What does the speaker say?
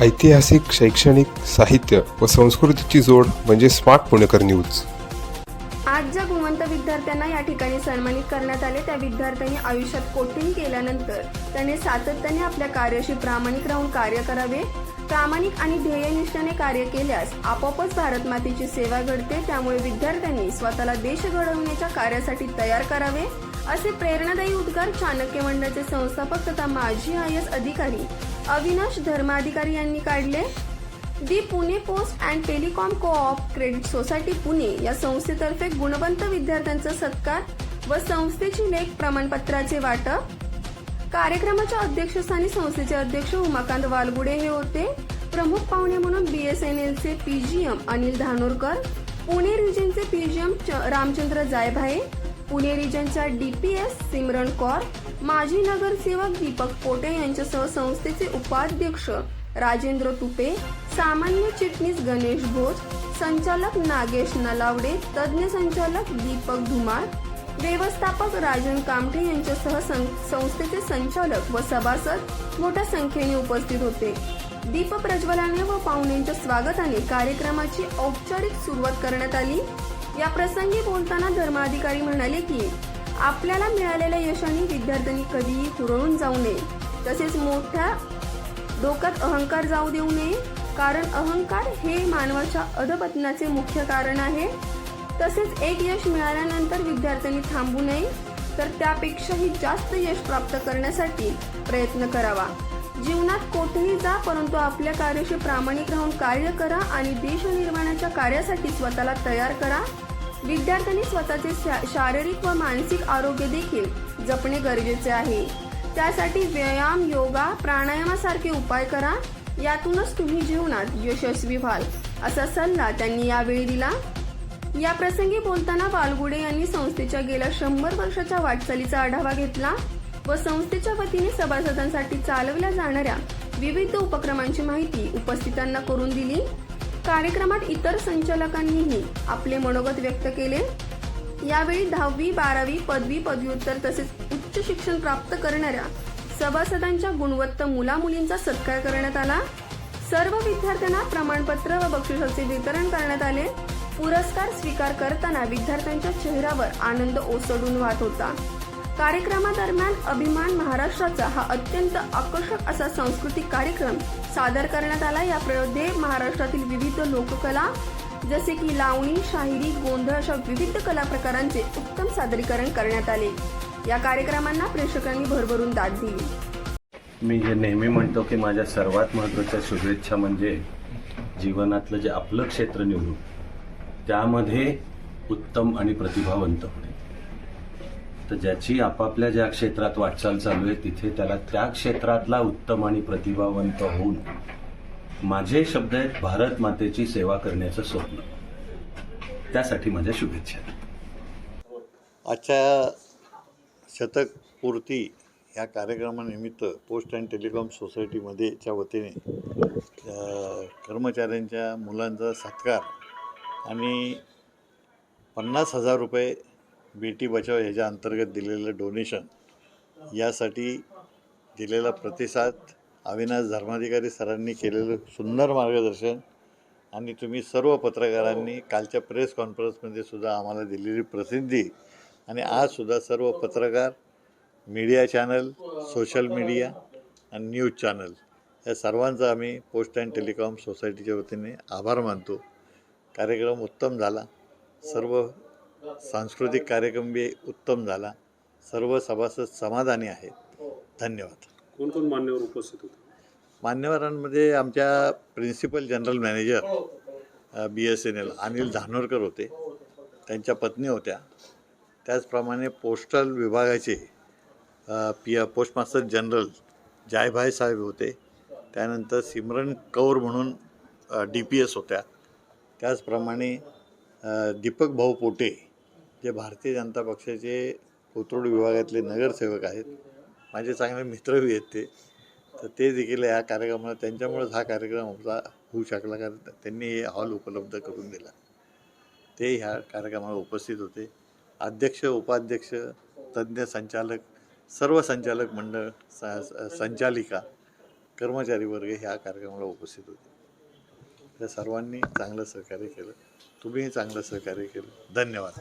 ऐतिहासिक शैक्षणिक साहित्य व संस्कृतीची जोड म्हणजे स्मार्ट पुणेकर न्यूज. आज ज्या गुणवंत विद्यार्थ्यांना या ठिकाणी सन्मानित करण्यात आले. त्या विद्यार्थ्यांनी आयुष्यात कोठेही केल्यानंतर त्यांनी सातत्याने आपल्या कार्याशी प्रामाणिक राहून कार्य करावे. प्रामाणिक आणि ध्येयनिष्ठाने कार्य केल्यास आपोआपच भारत मातेची सेवा घडते. त्यामुळे विद्यार्थ्यांनी स्वतःला देश घडवण्याच्या कार्यासाठी तयार करावे. असे प्रेरणादायी उद्गार चाणक्य मंडळाचे संस्थापक तथा माजी आय एस अधिकारी अविनाश धर्माधिकारी यांनी काढले. The Pune post and telecom co-op credit society Pune या संस्थेतर्फे गुणवंत विद्यार्थ्यांचा सत्कार व संस्थेची लेख प्रमाणपत्राचे वाटप. कार्यक्रमाच्या अध्यक्षस्थानी संस्थेचे अध्यक्ष उमाकांत वालगुडे हे होते. प्रमुख पाहुणे म्हणून बीएसएनएलचे पीजीएम अनिल धानोरकर पुणे रिजनचे PGM Ramchandra Jaybhaye Pune रिजनच्या D P S Simran Kaur माजी नगरसेवक दीपक पोटे यांच्यासह संस्थेचे उपाध्यक्ष राजेंद्र तुपे सामान्य चिटणीस गणेश भोज संचालक नागेश नलावडे तज्ज्ञ संचालक दीपक धुमाळ व्यवस्थापक राजन कामठे यांच्यासह सं- संस्थेचे संचालक व सभासद मोठ्या संख्येने उपस्थित होते. दीप प्रज्वलाने व पाहुण्यांच्या स्वागताने कार्यक्रमाची औपचारिक सुरुवात करण्यात आली. या प्रसंगी बोलताना धर्माधिकारी म्हणाले की आपल्याला मिळालेल्या यशाने विद्यार्थ्यांनी कधीही हुरळून जाऊ नये. तसेच मोठ्या डोक्यात अहंकार जाऊ देऊ नये. कारण अहंकार हे मानवाच्या अधपतनाचे मुख्य कारण आहे. तसेच एक यश मिळाल्यानंतर विद्यार्थ्यांनी थांबू नये. तर त्यापेक्षाही जास्त यश प्राप्त करण्यासाठी प्रयत्न करावा. जीवनात कोठेही जा परंतु आपल्या कार्याशी प्रामाणिक राहून कार्य करा आणि देश निर्माणाच्या कार्यासाठी स्वतःला तयार करा. विद्यार्थ्यांनी स्वतःचे शारीरिक व मानसिक आरोग्य देखील जपणे गरजेचे आहे. त्यासाठी व्यायाम योगा प्राणायामासारखे उपाय करा. यातूनच तुम्ही जीवनात यशस्वी व्हाल असा सल्ला त्यांनी यावेळी दिला. या प्रसंगी बोलताना बालगुडे यांनी संस्थेच्या गेल्या शंभर वर्षाच्या वाटचालीचा आढावा घेतला. व संस्थेच्या वतीने सभासदांसाठी चालवल्या जाणाऱ्या विविध उपक्रमांची माहिती उपस्थितांना करून दिली. कार्यक्रमात इतर संचालकांनीही आपले मनोगत व्यक्त केले. यावेळी दहावी बारावी पदवी पदव्युत्तर तसेच उच्च शिक्षण प्राप्त करणाऱ्या सभासदांच्या गुणवत्ता मुलामुलींचा सत्कार करण्यात आला. सर्व विद्यार्थ्यांना प्रमाणपत्र व बक्षिसाचे वितरण करण्यात आले. पुरस्कार स्वीकार करताना विद्यार्थ्यांच्या चेहऱ्यावर आनंद ओसडून वाहत होता. कार्यक्रमादरम्यान अभिमान महाराष्ट्राचा हा अत्यंत आकर्षक असा सांस्कृतिक कार्यक्रम सादर करण्यात आला. यामध्ये महाराष्ट्रातील विविध लोककला जसे की लावणी शाहिरी गोंधळ अशा विविध कला प्रकारांचे उत्तम सादरीकरण करण्यात आले. या कार्यक्रमांना प्रेक्षकांनी भरभरून दाद दिली. मी हे नेहमी म्हणतो की माझ्या सर्वात महत्त्वाच्या शुभेच्छा म्हणजे जीवनातलं जे आपलं क्षेत्र निवडू त्यामध्ये उत्तम आणि प्रतिभावंत होणे. तर ज्याची आपापल्या ज्या क्षेत्रात वाटचाल चालू आहे तिथे त्याला त्या क्षेत्रातला उत्तम आणि प्रतिभावंत होऊन माझे शब्द आहेत भारत मातेची सेवा करण्याचं स्वप्न. त्यासाठी माझ्या शुभेच्छा. आजच्या शतक पूर्ती या कार्यक्रमानिमित्त पोस्ट अँड टेलिकॉम सोसायटीमध्येच्या वतीने कर्मचाऱ्यांच्या मुलांचा सत्कार आणि पन्नास हजार रुपये बेटी बचाव ह्याच्या अंतर्गत दिलेलं डोनेशन यासाठी दिलेला प्रतिसाद अविनाश धर्माधिकारी सरांनी केलेलं सुंदर मार्गदर्शन आणि तुम्ही सर्व पत्रकारांनी कालच्या प्रेस कॉन्फरन्समध्ये सुद्धा आम्हाला दिलेली प्रसिद्धी आणि आजसुद्धा सर्व पत्रकार मीडिया चॅनल सोशल मीडिया आणि न्यूज चॅनल या सर्वांचा आम्ही पोस्ट अँड टेलिकॉम सोसायटीच्या वतीने आभार मानतो. कार्यक्रम उत्तम झाला. सर्व सांस्कृतिक कार्यक्रम बी उत्तम झाला. सर्व सभासद समाधानी आहेत. धन्यवाद. कोण कोण मान्यवर उपस्थित होते? मान्यवरांमध्ये आमच्या principal general manager B S N L Anil Dhanorkar होते. त्यांच्या पत्नी होत्या. त्याचप्रमाणे पोस्टल विभागाचे P post master general Jaybhai साहेब होते. त्यानंतर सिमरन कौर म्हणून डी पी एस होत्या. त्याचप्रमाणे दीपक भाऊ पोटे जे भारतीय जनता पक्षाचे कोथरूड विभागातले नगरसेवक आहेत माझे चांगले मित्रही आहेत ते तर ते देखील या कार्यक्रमाला त्यांच्यामुळेच हा कार्यक्रम आपला होऊ शकला कारण त्यांनी हे हॉल उपलब्ध करून दिला. ते ह्या कार्यक्रमाला उपस्थित होते. अध्यक्ष उपाध्यक्ष तज्ज्ञ संचालक सर्व संचालक मंडळ स- संचालिका कर्मचारी वर्ग ह्या कार्यक्रमाला उपस्थित होते. त्या सर्वांनी चांगलं सहकार्य केलं. तुम्हीही चांगलं सहकार्य केलं. धन्यवाद.